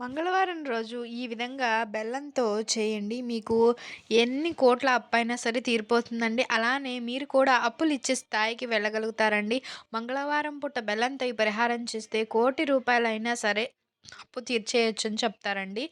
మంగళవారం రోజు ఈ విధంగా బెల్లంతో చేయండి. మీకు ఎన్ని కోట్ల అప్పైనా సరే తీరిపోతుందండి. అలానే మీరు కూడా అప్పులిచ్చే స్థాయికి వెళ్ళగలుగుతారండి. మంగళవారం పూట బెల్లంతో ఈ పరిహారం చేస్తే కోటి రూపాయలైనా సరే అప్పు తీర్చేయొచ్చని చెప్తారండి.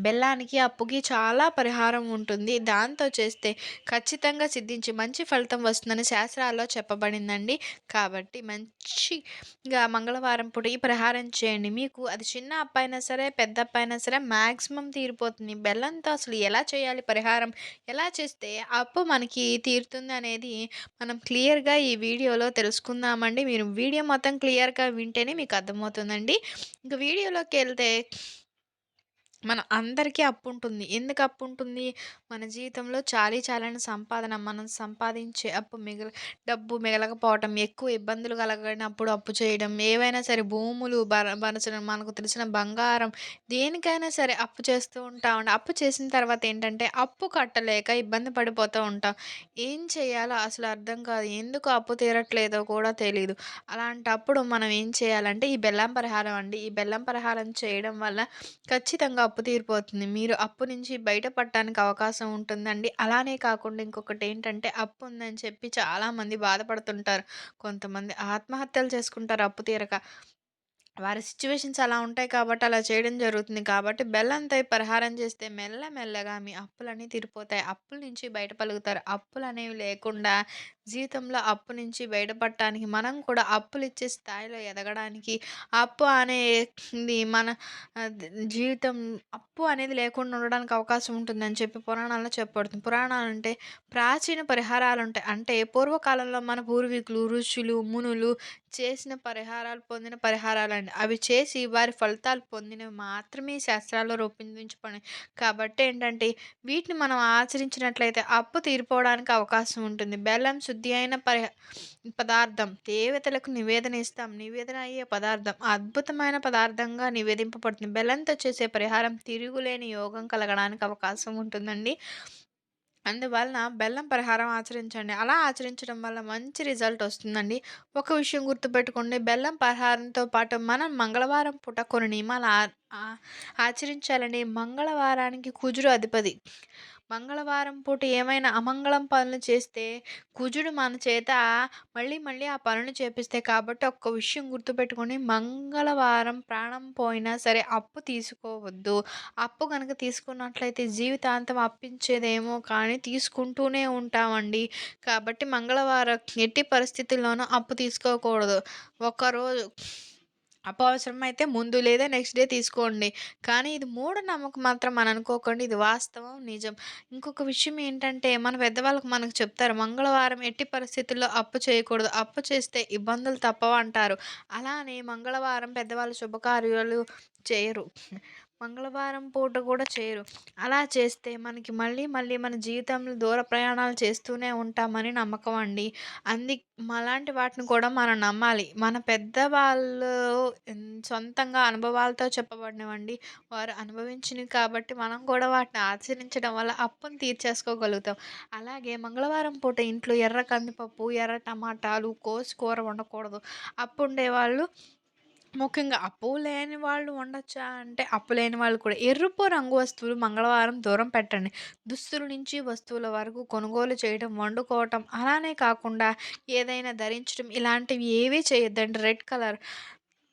బెల్లానికి, అప్పుకి చాలా పరిహారం ఉంటుంది. దాంతో చేస్తే ఖచ్చితంగా సిద్ధించి మంచి ఫలితం వస్తుందని శాస్త్రాల్లో చెప్పబడిందండి. కాబట్టి మంచిగా మంగళవారం పూట ఈ పరిహారం చేయండి. మీకు అది చిన్న అప్పైనా సరే, పెద్ద అప్పైనా సరే మ్యాక్సిమం తీరిపోతుంది. బెల్లంతో అసలు ఎలా చేయాలి పరిహారం? ఎలా చేస్తే అప్పు మనకి తీరుతుంది అనేది మనం క్లియర్‌గా ఈ వీడియోలో తెలుసుకుందామండి. మీరు వీడియో మొత్తం క్లియర్‌గా వింటేనే మీకు అర్థమవుతుందండి. ఇంక వీడియోలోకెళ్తే మన అందరికీ అప్పుంటుంది. ఎందుకు అప్పుంటుంది? మన జీవితంలో చాలీ చాలని సంపాదన మనం సంపాదించే అప్పు మిగల డబ్బు మిగలకపోవటం, ఎక్కువ ఇబ్బందులు కలగనప్పుడు అప్పు చేయడం, ఏవైనా సరే భూములు బర బరచడం, మనకు తెలిసిన బంగారం దేనికైనా సరే అప్పు చేస్తూ ఉంటామండి. అప్పు చేసిన తర్వాత ఏంటంటే అప్పు కట్టలేక ఇబ్బంది పడిపోతూ ఉంటాం. ఏం చేయాలో అసలు అర్థం కాదు. ఎందుకు అప్పు తీరట్లేదో కూడా తెలీదు. అలాంటప్పుడు మనం ఏం చేయాలంటే ఈ బెల్లం పరిహారం అండి. ఈ బెల్లం పరిహారం చేయడం వల్ల ఖచ్చితంగా అప్పు తీరిపోతుంది. మీరు అప్పు నుంచి బయటపడటానికి అవకాశం ఉంటుందండి. అలానే కాకుండా ఇంకొకటేంటంటే అప్పు ఉందని చెప్పి చాలామంది బాధపడుతుంటారు. కొంతమంది ఆత్మహత్యలు చేసుకుంటారు అప్పు తీరక. వారి సిట్యుయేషన్స్ అలా ఉంటాయి కాబట్టి అలా చేయడం జరుగుతుంది. కాబట్టి బెల్లంతై పరిహారం చేస్తే మెల్ల మెల్లగా మీ అప్పులన్నీ తీరిపోతాయి. అప్పుల నుంచి బయటపలుకుతారు. అప్పులనేవి లేకుండా జీవితంలో అప్పు నుంచి బయటపడటానికి మనం కూడా అప్పులిచ్చే స్థాయిలో ఎదగడానికి అప్పు అనేది మన ఆహ్, జీవితం అప్పు అనేది లేకుండా ఉండడానికి అవకాశం ఉంటుందని చెప్పి పురాణాల్లో చెప్పబడుతుంది. పురాణాలంటే ప్రాచీన పరిహారాలుంటాయి. అంటే పూర్వకాలంలో మన పూర్వీకులు, ఋషులు, మునులు చేసిన పరిహారాలు పొందిన పరిహారాలండి. అవి చేసి వారి ఫలితాలు పొందినవి మాత్రమే ఈ శాస్త్రాల్లో రూపొందించబడినయి. కాబట్టి ఏంటంటే వీటిని మనం ఆచరించినట్లయితే అప్పు తీరిపోవడానికి అవకాశం ఉంటుంది. బెల్లం శుద్ధి అయిన పరిహ పదార్థం. దేవతలకు నివేదన ఇస్తాం. నివేదన అయ్యే పదార్థం అద్భుతమైన పదార్థంగా నివేదింపబడుతుంది. బెల్లంతో చేసే పరిహారం తిరుగులేని యోగం కలగడానికి అవకాశం ఉంటుందండి. అందువలన బెల్లం పరిహారం ఆచరించండి. అలా ఆచరించడం వల్ల మంచి రిజల్ట్ వస్తుందండి. ఒక విషయం గుర్తుపెట్టుకోండి. బెల్లం పరిహారంతో పాటు మనం మంగళవారం పూట కొన్ని నియమాలు ఆచరించాలని మంగళవారానికి కుజుడు అధిపతి. మంగళవారం పూట ఏమైనా అమంగళం పనులు చేస్తే కుజుడు మన చేత మళ్ళీ మళ్ళీ ఆ పనులు చేపిస్తాయి. కాబట్టి ఒక్క విషయం గుర్తుపెట్టుకొని మంగళవారం ప్రాణం పోయినా సరే అప్పు తీసుకోవద్దు. అప్పు కనుక తీసుకున్నట్లయితే జీవితాంతం అప్పించేదేమో కానీ తీసుకుంటూనే ఉంటామండి. కాబట్టి మంగళవారం ఎట్టి పరిస్థితుల్లోనూ అప్పు తీసుకోకూడదు. ఒక్కరోజు అప్పు ముందు లేదా నెక్స్ట్ డే తీసుకోండి. కానీ ఇది మూఢనమ్మకం మాత్రం మనం అనుకోకండి. ఇది వాస్తవం, నిజం. ఇంకొక విషయం ఏంటంటే మన పెద్దవాళ్ళకు మనకు చెప్తారు. మంగళవారం ఎట్టి పరిస్థితుల్లో అప్పు చేయకూడదు. అప్పు చేస్తే ఇబ్బందులు తప్పవంటారు. అలానే మంగళవారం పెద్దవాళ్ళు శుభకార్యాలు చేయరు. మంగళవారం పూట కూడా చేయరు. అలా చేస్తే మనకి మళ్ళీ మళ్ళీ మన జీవితంలో దూర ప్రయాణాలు చేస్తూనే ఉంటామని నమ్మకం అండి. అంది అలాంటి వాటిని కూడా మనం నమ్మాలి. మన పెద్దవాళ్ళు సొంతంగా అనుభవాలతో చెప్పబడినవండి. వారు అనుభవించినవి కాబట్టి మనం కూడా వాటిని ఆచరించడం వల్ల అప్పును తీర్చేసుకోగలుగుతాం. అలాగే మంగళవారం పూట ఇంట్లో ఎర్ర కందిపప్పు, ఎర్ర టమాటాలు కోసి కూర వండకూడదు. అప్పు ఉండేవాళ్ళు ముఖ్యంగా అప్పు లేని వాళ్ళు ఉండొచ్చా అంటే అప్పు లేని వాళ్ళు కూడా ఎరుపు రంగు వస్తువులు మంగళవారం దూరం పెట్టండి. దుస్తుల నుంచి వస్తువుల వరకు కొనుగోలు చేయడం, వండుకోవటం అలానే కాకుండా ఏదైనా ధరించడం ఇలాంటివి ఏవీ చేయొద్దండి. రెడ్ కలర్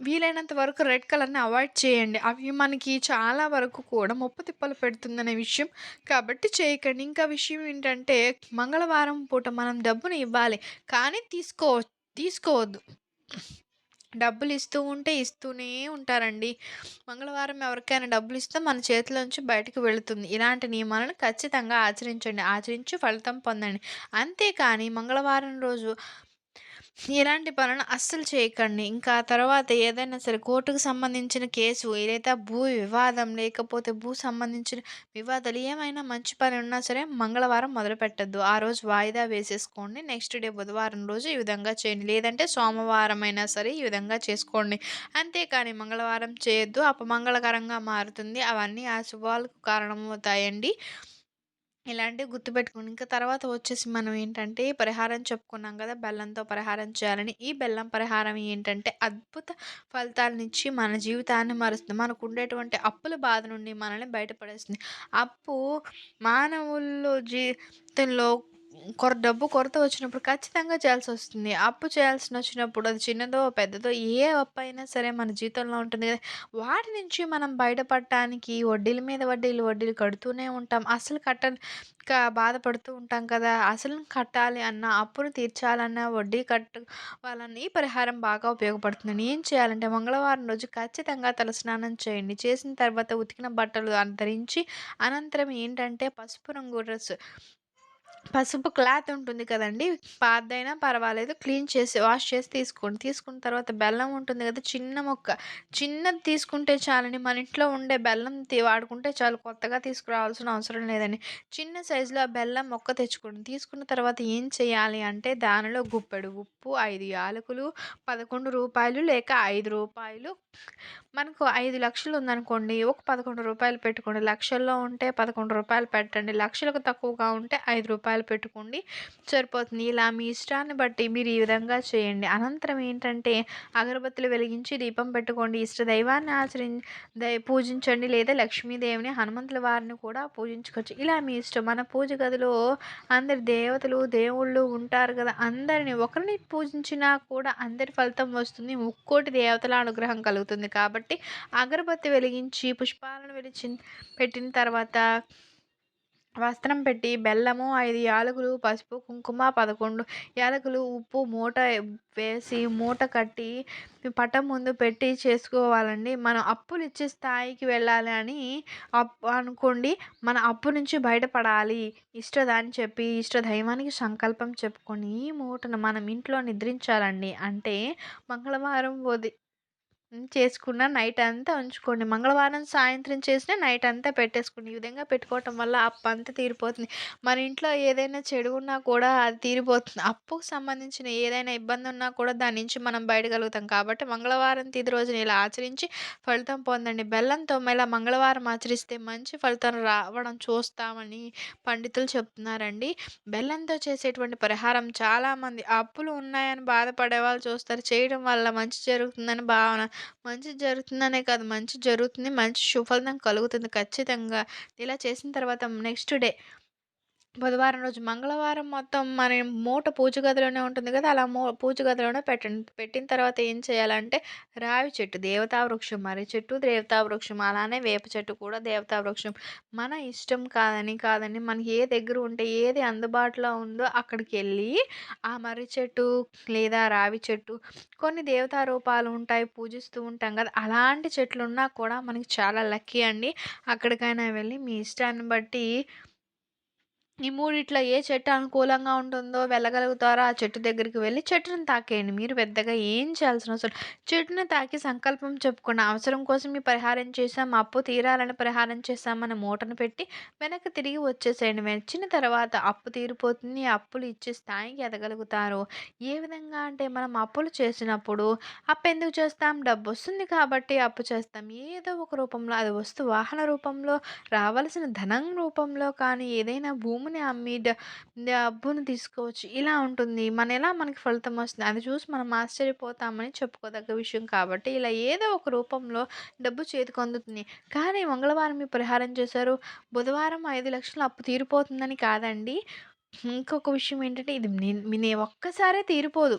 వీలైనంత వరకు రెడ్ కలర్‌ని అవాయిడ్ చేయండి. అవి మనకి చాలా వరకు కూడా ముప్పు తిప్పలు పెడుతుందనే విషయం కాబట్టి చేయకండి. ఇంకా విషయం ఏంటంటే మంగళవారం పూట మనం డబ్బుని ఇవ్వాలి. కానీ తీసుకో తీసుకోవద్దు. డబ్బులు ఇస్తూ ఉంటే ఇస్తూనే ఉంటారండి. మంగళవారం ఎవరికైనా డబ్బులు ఇస్తే మన చేతిలోంచి బయటకు వెళుతుంది. ఇలాంటి నియమాలను ఖచ్చితంగా ఆచరించండి. ఆచరించి ఫలితం పొందండి. అంతేకానీ మంగళవారం రోజు ఇలాంటి పనులు అస్సలు చేయకండి. ఇంకా తర్వాత ఏదైనా సరే కోర్టుకు సంబంధించిన కేసు లేదా భూ వివాదం లేకపోతే భూ సంబంధించిన వివాదాలు ఏమైనా మంచి పని ఉన్నా సరే మంగళవారం మొదలుపెట్టొద్దు. ఆ రోజు వాయిదా వేసేసుకోండి. నెక్స్ట్ డే బుధవారం రోజు ఈ విధంగా చేయండి. లేదంటే సోమవారం అయినా సరే ఈ విధంగా చేసుకోండి. అంతేకానీ మంగళవారం చేయొద్దు. అపమంగళకరంగా మారుతుంది. అవన్నీ ఆ శుభాలకు కారణమవుతాయండి. ఇలాంటివి గుర్తుపెట్టుకోండి. ఇంకా తర్వాత వచ్చేసి మనం ఏంటంటే పరిహారం చెప్పుకున్నాం గదా! బెల్లంతో పరిహారం చేయాలని. ఈ బెల్లం పరిహారం ఏంటంటే అద్భుత ఫలితాలనిచ్చి మన జీవితాన్ని మారుస్తుంది. మనకుండేటువంటి అప్పుల బాధ నుండి మనల్ని బయటపడేస్తుంది. అప్పు మానవుల్లో జీవితంలో కొర డబ్బు కొరత వచ్చినప్పుడు ఖచ్చితంగా చేయాల్సి వస్తుంది అప్పు చేయాల్సినొచ్చినప్పుడు అది చిన్నదో, పెద్దదో ఏ అప్పు అయినా సరే మన జీవితంలో ఉంటుంది కదా వాటి నుంచి మనం బయటపడటానికి వడ్డీల మీద వడ్డీలు, వడ్డీలు కడుతూనే ఉంటాం. అసలు కట్ట బాధపడుతూ ఉంటాం కదా! అసలు కట్టాలి అన్నా, అప్పును తీర్చాలన్నా, వడ్డీ కట్టుకోవాలన్నా ఈ పరిహారం బాగా ఉపయోగపడుతుంది ఏం చేయాలంటే మంగళవారం రోజు ఖచ్చితంగా తలస్నానం చేయండి. చేసిన తర్వాత ఉతికిన బట్టలు ధరించి అనంతరం ఏంటంటే పసుపు రంగు డ్రెస్ పసుపు క్లాత్ ఉంటుంది కదండి పాదైనా పర్వాలేదు. క్లీన్ చేసి, వాష్ చేసి తీసుకోండి. తీసుకున్న తర్వాత బెల్లం ఉంటుంది కదా! చిన్న మొక్క చిన్నది తీసుకుంటే చాలండి. మన ఇంట్లో ఉండే బెల్లం వాడుకుంటే చాలు. కొత్తగా తీసుకురావాల్సిన అవసరం లేదండి. చిన్న సైజులో ఆ బెల్లం మొక్క తెచ్చుకోండి. తీసుకున్న తర్వాత ఏం చేయాలి అంటే దానిలో గుప్పెడు ఉప్పు, ఐదు యాలకులు, పదకొండు రూపాయలు లేక ఐదు రూపాయలు మనకు 5,00,000 ఉందనుకోండి. ఒక రూ. 11 పెట్టుకోండి. లక్షల్లో ఉంటే రూ. 11 పెట్టండి. లక్షలకు తక్కువగా ఉంటే రూ. 5 పెట్టుకోండి. సరిపోతుంది. ఇలా మీ ఇష్టాన్ని బట్టి మీరు ఈ విధంగా చేయండి. అనంతరం ఏంటంటే అగరబత్తులు వెలిగించి దీపం పెట్టుకోండి. ఇష్ట దైవాన్ని ఆచరిం దై పూజించండి. లేదా లక్ష్మీదేవిని, హనుమంతుల వారిని కూడా పూజించుకోవచ్చు. ఇలా మీ ఇష్టం. మన పూజ గదిలో అందరి దేవతలు, దేవుళ్ళు ఉంటారు కదా! అందరిని ఒకరిని పూజించినా కూడా అందరి ఫలితం వస్తుంది. ముక్కోటి దేవతల అనుగ్రహం కలుగుతుంది. కాబట్టి అగరబత్తి వెలిగించి పుష్పాలను వెలిచి పెట్టిన తర్వాత వస్త్రం పెట్టి బెల్లము, ఐదు యాలకులు, పసుపు, కుంకుమ 11 యాలకులు, ఉప్పు మూట వేసి మూట కట్టి పటం ముందు పెట్టి చేసుకోవాలండి. మనం అప్పులు ఇచ్చే స్థాయికి వెళ్ళాలి అని అనుకోండి. మన అప్పు నుంచి బయటపడాలి. ఇష్టదాన్ని చెప్పి ఇష్ట దైవానికి సంకల్పం చెప్పుకొని ఈ మూటను మనం ఇంట్లో నిద్రించాలండి. అంటే మంగళవారం ఉది హ్మ్. చేసుకున్న నైట్ అంతా ఉంచుకోండి. మంగళవారం సాయంత్రం చేసినా నైట్ అంతా పెట్టేసుకోండి. ఈ విధంగా పెట్టుకోవటం వల్ల అప్పంతా తీరిపోతుంది. మన ఇంట్లో ఏదైనా చెడు ఉన్నా కూడా అది తీరిపోతుంది. అప్పుకు సంబంధించిన ఏదైనా ఇబ్బంది ఉన్నా కూడా దాని నుంచి మనం బయటగలుగుతాం. కాబట్టి మంగళవారం తిథి రోజున ఇలా ఆచరించి ఫలితం పొందండి. బెల్లంతో ఇలా మంగళవారం ఆచరిస్తే మంచి ఫలితం రావడం చూస్తామని పండితులు చెప్తున్నారండి. బెల్లంతో చేసేటువంటి పరిహారం చాలామంది అప్పులు ఉన్నాయని బాధపడే వాళ్ళు చూస్తారు. చేయడం వల్ల మంచి జరుగుతుందని భావన. మంచి జరుగుతుందనే కాదు, మంచి జరుగుతుంది. మంచి సుఫలితం కలుగుతుంది ఖచ్చితంగా. ఇలా చేసిన తర్వాత నెక్స్ట్ డే బుధవారం రోజు మంగళవారం మొత్తం మన మూట పూజ గదిలోనే ఉంటుంది కదా! అలా మూ పూజ గదిలోనే పెట్టండి. పెట్టిన తర్వాత ఏం చేయాలంటే రావి చెట్టు, దేవతా వృక్షం, మర్రి చెట్టు, దేవతా వృక్షం, అలానే వేప చెట్టు కూడా దేవతా వృక్షం. మన ఇష్టం కాదని కాదని మనకి ఏ దగ్గర ఉంటే ఏది అందుబాటులో ఉందో అక్కడికి వెళ్ళి ఆ మర్రి చెట్టు లేదా రావి చెట్టు కొన్ని దేవతా రూపాలు ఉంటాయి. పూజిస్తూ ఉంటాం కదా! అలాంటి చెట్లు ఉన్నా కూడా మనకి చాలా లక్కీ అండి. అక్కడికైనా వెళ్ళి మీ ఇష్టాన్ని బట్టి ఈ మూడిట్లో ఏ చెట్టు అనుకూలంగా ఉంటుందో వెళ్ళగలుగుతారో ఆ చెట్టు దగ్గరికి వెళ్ళి చెట్టుని తాకేయండి. మీరు పెద్దగా ఏం చేయాల్సిన అవసరం చెట్టుని తాకి సంకల్పం చెప్పుకున్న అవసరం కోసం మీ పరిహారం చేసాం అప్పు తీరాలని పరిహారం చేసామని మూటను పెట్టి వెనక్కి తిరిగి వచ్చేసేయండి. వచ్చిన తర్వాత అప్పు తీరిపోతుంది. అప్పులు ఇచ్చే స్థాయికి ఎదగలుగుతారు. ఏ విధంగా అంటే మనం అప్పులు చేసినప్పుడు అప్పు ఎందుకు చేస్తాం? డబ్బు వస్తుంది కాబట్టి అప్పు చేస్తాం. ఏదో ఒక రూపంలో అది వస్తు వాహన రూపంలో రావాల్సిన ధనం రూపంలో కానీ ఏదైనా భూమి డబ్బుని అమ్మి డబ్బును తీసుకోవచ్చు. ఇలా ఉంటుంది. మన ఎలా మనకి ఫలితం వస్తుంది. అది చూసి మనం ఆశ్చర్యపోతామని చెప్పుకోదగ్గ విషయం కాబట్టి ఇలా ఏదో ఒక రూపంలో డబ్బు చేతికి అందుతుంది. కానీ మంగళవారం మీ పరిహారం చేశారు. బుధవారం ఐదు లక్షలు అప్పు తీరిపోతుందని కాదండి. ఇంకొక విషయం ఏంటంటే ఇది నేను ఒక్కసారే తీరిపోదు.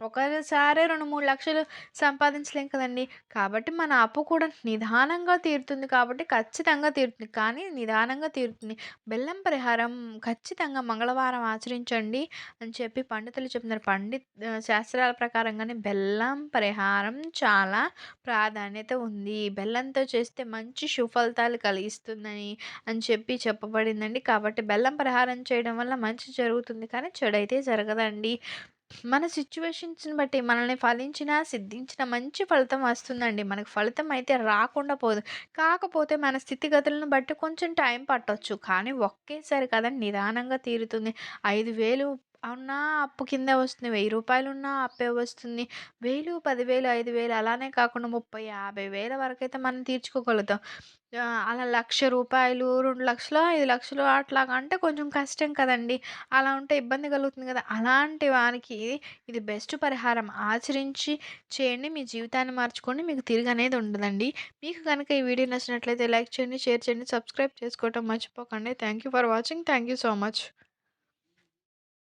ఒకసారి రెండు మూడు లక్షలు సంపాదించలేం కదండి కాబట్టి మన అప్పు కూడా నిదానంగా తీరుతుంది కాబట్టి ఖచ్చితంగా తీరుతుంది. కానీ నిదానంగా తీరుతుంది. బెల్లం పరిహారం ఖచ్చితంగా మంగళవారం ఆచరించండి అని చెప్పి పండితులు చెప్తున్నారు. పండిత్ శాస్త్రాల ప్రకారంగానే బెల్లం పరిహారం చాలా ప్రాధాన్యత ఉంది. బెల్లంతో చేస్తే మంచి సుఫలితాలు కలిగిస్తుందని అని చెప్పి చెప్పబడిందండి. కాబట్టి బెల్లం పరిహారం చేయడం వల్ల మంచి జరుగుతుంది. కానీ చెడైతే జరగదండి. మన సిచ్యువేషన్స్‌ని బట్టి మనల్ని ఫలించిన, సిద్ధించిన మంచి ఫలితం వస్తుందండి. మనకు ఫలితం అయితే రాకుండా పోదు. కాకపోతే మన స్థితిగతులను బట్టి కొంచెం టైం పట్టొచ్చు. కానీ ఒకేసారి కదండీ నిదానంగా తీరుతుంది. 5,000 అవునా అప్పు కిందే వస్తుంది. రూ. 1000 ఉన్నా అప్పే వస్తుంది. 1000, 10,000, 5,000 అలానే కాకుండా 30, 50,000 వరకైతే మనం తీర్చుకోగలుగుతాం. ఆహ్, అలా రూ. 1,00,000, 2,00,000, 5,00,000 అట్లాగా అంటే కొంచెం కష్టం కదండీ! అలా ఉంటే ఇబ్బంది కలుగుతుంది కదా! అలాంటి వారికి ఇది బెస్ట్ పరిహారం. ఆచరించి చేయండి. మీ జీవితాన్ని మార్చుకోండి. మీకు తిరుగనేది ఉండదండి. మీకు కనుక ఈ వీడియో నచ్చినట్లయితే లైక్ చేయండి, షేర్ చేయండి, సబ్స్క్రైబ్ చేసుకోవటం మర్చిపోకండి. Thank you for watching. Thank you so much.